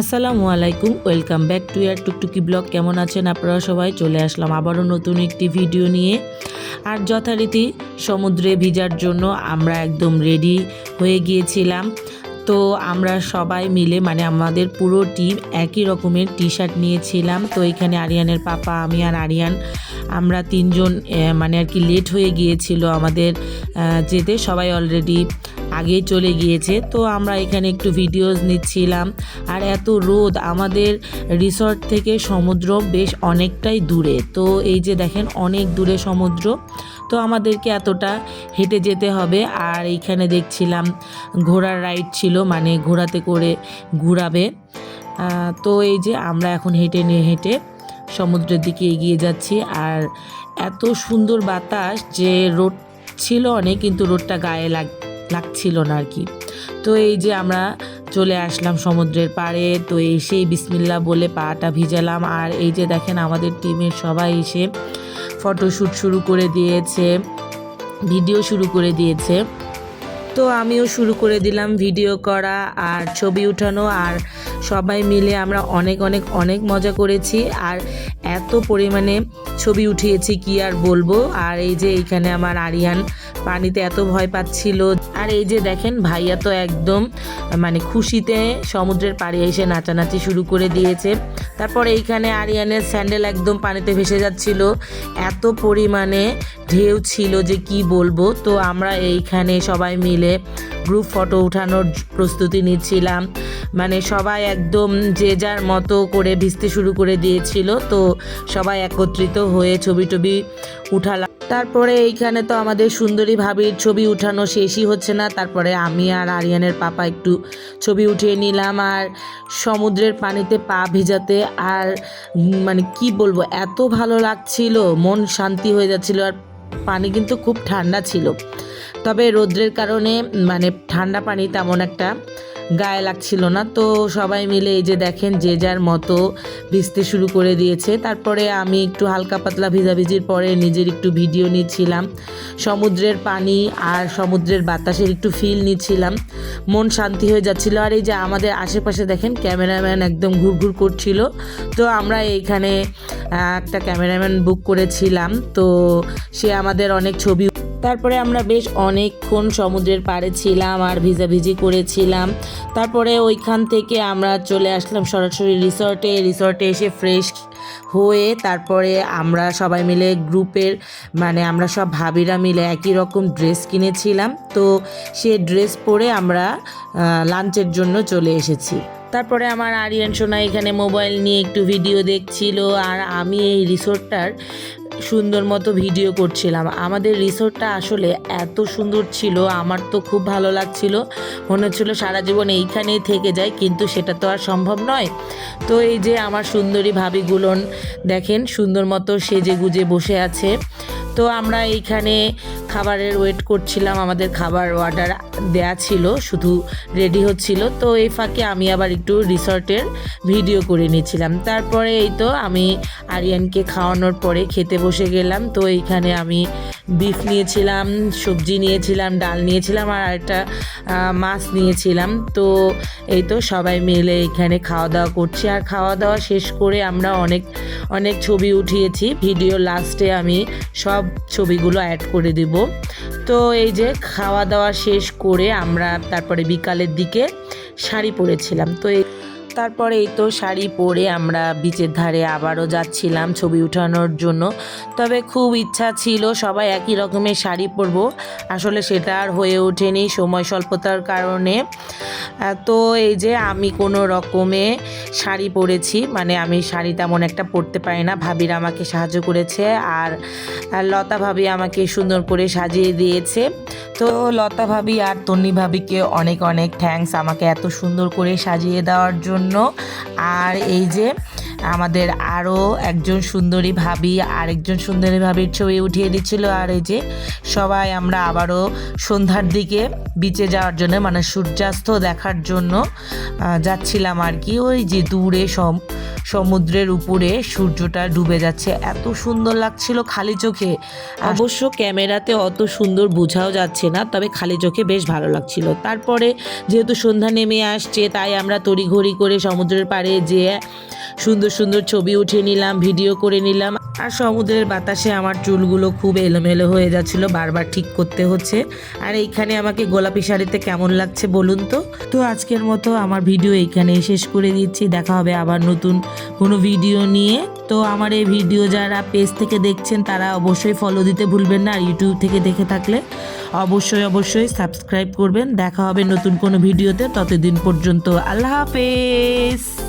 আসসালামু আলাইকুম, welcome back to year Tuktuki blog. কেমন আছেন আপনারা সবাই? চলে আসলাম আবারও নতুন একটি ভিডিও নিয়ে। আর যথারীতি সমুদ্রে ভিজার জন্য আমরা একদম রেডি হয়ে গিয়েছিলাম। তো আমরা সবাই মিলে মানে আমাদের পুরো টিম একই রকমের টি শার্ট নিয়েছিলাম। তো এখানে আরিয়ানের পাপা, আমি আর আরিয়ান, আমরা তিনজন মানে আর কি লেট হয়ে গিয়েছিল আমাদের যেতে। সবাই অলরেডি আগেই চলে গিয়েছে। তো আমরা এখানে একটু ভিডিওস নিচ্ছিলাম। আর এত রোদ, আমাদের রিসর্ট থেকে সমুদ্র বেশ অনেকটাই দূরে। তো এই যে দেখেন, অনেক দূরে সমুদ্র। তো আমাদেরকে এতটা হেঁটে যেতে হবে। আর এইখানে দেখছিলাম, ঘোড়ার রাইড ছিল মানে ঘোড়াতে করে ঘুরাবে। তো এই যে আমরা এখন হেঁটে নিয়ে হেঁটে সমুদ্রের দিকে এগিয়ে যাচ্ছি। আর এত সুন্দর বাতাস যে রোদ ছিল অনেক, কিন্তু রোদটা গায়ে লাগ লাগছিল না আর কি। তো এই যে আমরা চলে আসলাম সমুদ্রের পাড়ে, তো এসেই বিসমিল্লা বলে পাটা ভিজালাম। আর এই যে দেখেন আমাদের টিমের সবাই এসে ফটোশ্যুট শুরু করে দিয়েছে, ভিডিও শুরু করে দিয়েছে। তো আমিও শুরু করে দিলাম ভিডিও করা আর ছবি উঠানো। আর সবাই মিলে আমরা অনেক অনেক অনেক মজা করেছি। আর এত পরিমাণে ছবি উঠিয়েছি, কি আর বলব? আর এই যে এইখানে আমার আরিয়ান পানিতে এত ভয় পাচ্ছিল। আর এই যে দেখেন, ভাইয়া তো একদম মানে খুশিতে সমুদ্রের পাড়ে এসে নাচানাচি শুরু করে দিয়েছে। তারপর এইখানে আরিয়ানের স্যান্ডেল একদম পানিতে ভেসে যাচ্ছিল। এত পরিমাণে ঢেউ ছিল যে কি বলব? তো আমরা এইখানে সবাই মিলে গ্রুপ ফটো উঠানোর প্রস্তুতি নিচ্ছিলাম। মানে সবাই একদম যে যার মতো করে ভিজতে শুরু করে দিয়েছিল। তো সবাই একত্রিত হয়ে ছবি টবি উঠালাম। তারপরে এইখানে তো আমাদের সুন্দরী ভাবির ছবি উঠানো শেষই হচ্ছে না। তারপরে আমি আর আরিয়ানের পাপা একটু ছবি উঠিয়ে নিলাম আর সমুদ্রের পানিতে পা ভিজাতে আর মানে কি বলব, এত ভালো লাগছিল, মন শান্তি হয়ে যাচ্ছিল আর পানি কিন্তু খুব ঠান্ডা ছিল। তবে রৌদ্রের কারণে মানে ঠান্ডা পানি তেমন একটা গায়ে লাগছিল না। তো সবাই মিলে এই যে দেখেন, যে যার মতো ভিজতে শুরু করে দিয়েছে। তারপরে আমি একটু হালকা পাতলা ভিজাভিজির পরে নিজের একটু ভিডিও নিচ্ছিলাম। সমুদ্রের পানি আর সমুদ্রের বাতাসের একটু ফিল নিচ্ছিলাম। মন শান্তি হয়ে যাচ্ছিল। আর এই যে আমাদের আশেপাশে দেখেন, ক্যামেরাম্যান একদম ঘুরঘুর করছিল। তো আমরা এইখানে একটা ক্যামেরাম্যান বুক করেছিলাম। তো সে আমাদের অনেক ছবি তারপরে আমরা বেশ অনেকক্ষণ সমুদ্রের পাড়ে ছিলাম আর ভিজাভিজি করেছিলাম। তারপরে ওইখান থেকে আমরা চলে আসলাম সরাসরি রিসর্টে। রিসর্টে এসে ফ্রেশ হয়ে তারপরে আমরা সবাই মিলে গ্রুপের মানে আমরা সব ভাবিরা মিলে একই রকম ড্রেস কিনেছিলাম। তো সে ড্রেস পরে আমরা লাঞ্চের জন্য চলে এসেছি। তারপরে আমার আরিয়ান সোনা এখানে মোবাইল নিয়ে একটু ভিডিও দেখছিল আর আমি এই রিসোর্টটার সুন্দর মতো ভিডিও করছিলাম। আমাদের রিসোর্টটা আসলে এত সুন্দর ছিল, আমার তো খুব ভালো লাগছিল। মনে হচ্ছিল সারা জীবন এইখানেই থেকে যায়, কিন্তু সেটা তো আর সম্ভব নয়। তো এই যে আমার সুন্দরী ভাবিগুলোন, দেখেন সুন্দর মতো সেজে গুজে বসে আছে। তো আমরা এইখানে খাবারের ওয়েট করছিলাম, আমাদের খাবার অর্ডার দেয়া ছিল, শুধু রেডি হচ্ছিল। তো এই ফাঁকে আমি আবার একটু রিসর্টের ভিডিও করে নিয়েছিলাম। তারপরে এই তো আমি আরিয়ানকে খাওয়ানোর পরে খেতে বসে গেলাম। তো এইখানে আমি বিফ নিয়েছিলাম, সবজি নিয়েছিলাম, ডাল নিয়েছিলাম আর একটা মাছ নিয়েছিলাম। তো এই তো সবাই মিলে এখানে খাওয়া দাওয়া করছি। আর খাওয়া দাওয়া শেষ করে আমরা অনেক অনেক ছবি উঠিয়েছি। ভিডিও লাস্টে আমি সব ছবিগুলো অ্যাড করে দিব। তো এই যে খাওয়া দাওয়া শেষ করে আমরা তারপরে বিকালের দিকে শাড়ি পরেছিলাম। তো এই তারপরে এই তো শাড়ি পরে আমরা বিচের ধারে আবারও যাচ্ছিলাম ছবি উঠানোর জন্য। তবে খুব ইচ্ছা ছিল সবাই একই রকমের শাড়ি পরবো। আসলে সেটা আর হয়ে ওঠেনি সময় স্বল্পতার কারণে। তো এই যে আমি কোনো রকমে শাড়ি পরেছি মানে আমি শাড়ি তেমন একটা পরতে পারি না। ভাবিরা আমাকে সাহায্য করেছে আর লতা ভাবি আমাকে সুন্দর করে সাজিয়ে দিয়েছে। তো লতা ভাবি আর তন্নি ভাবিকে অনেক অনেক থ্যাংকস আমাকে এত সুন্দর করে সাজিয়ে দেওয়ার জন্য। আর এই যে আমাদের আরও একজন সুন্দরী ভাবি, আরেকজন সুন্দরী ভাবির ছবি উঠিয়ে দিচ্ছিল। আর এই যে সবাই আমরা আবারও সন্ধ্যার দিকে বিচে যাওয়ার জন্য মানে সূর্যাস্ত দেখার জন্য যাচ্ছিলাম আর কি। ওই যে দূরে সম, সমুদ্রের উপরে সূর্যটা ডুবে যাচ্ছে। এত সুন্দর লাগছিল খালি চোখে। অবশ্য ক্যামেরাতে অত সুন্দর বোঝাও যাচ্ছে না, তবে খালি চোখে বেশ ভালো লাগছিল। তারপরে যেহেতু সন্ধ্যা নেমে আসছে, তাই আমরা তড়িঘড়ি করে সমুদ্রের পাড়ে যেয়ে সুন্দর সুন্দর ছবি উঠিয়ে নিলাম, ভিডিও করে নিলাম। আর সমুদ্রের বাতাসে আমার চুলগুলো খুব এলোমেলো হয়ে যাচ্ছিল, বারবার ঠিক করতে হচ্ছে। আর এইখানে আমাকে গোলাপি শাড়িতে কেমন লাগছে বলুন তো? তো আজকের মতো আমার ভিডিও এইখানেই শেষ করে দিচ্ছি। দেখা হবে আবার নতুন কোনো ভিডিও নিয়ে। তো আমার এই ভিডিও যারা পেজ থেকে দেখছেন, তারা অবশ্যই ফলো দিতে ভুলবেন না। আর ইউটিউব থেকে দেখে থাকলে অবশ্যই অবশ্যই সাবস্ক্রাইব করবেন। দেখা হবে নতুন কোনো ভিডিওতে। ততদিন পর্যন্ত আল্লাহ হাফেজ।